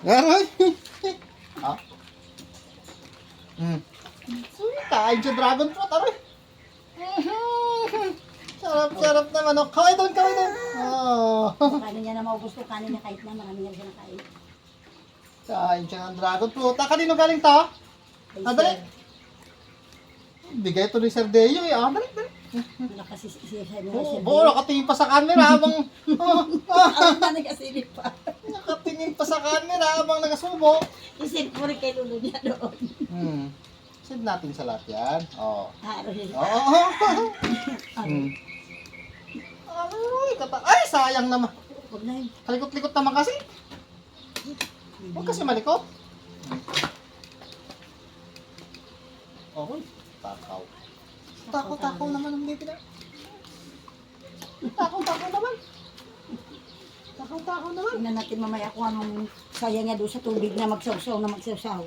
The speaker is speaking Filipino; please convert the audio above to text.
Aray! ah. Hmm. Kain siya dragon fruit, aray. Mhm. Sarap, sarap naman. Oh. Kaway doon, kaway doon. Oh. Kanin niya na maubos ko, kanin niya kahit na marami na siya nakain. Kain siya ng dragon fruit. Ah, kanino galing to? Ah, dali. Bigay ito ni Sir Deo eh. Ah, dali, dali. Nakasisiya siya Oo, oh, nakatingin pa sa camera habang... ah, Ang nagasilip pa. nakatingin pa sa camera habang nagasubo. Isip mo rin kay Lulu niya doon. Hmm. Send natin sa lahat yan. Oo. Haro. Oo. Hmm. Ay, kata... Ay, sayang naman. Huwag na yun. Kalikot-likot naman kasi. Huwag kasi malikot. Okay. Takaw. Takaw-takaw naman ang baby na. Takaw-takaw naman. Takaw-takaw naman. Tingnan natin mamaya kung anong sayang niya doon sa tubig na magsawsaw na magsawsaw.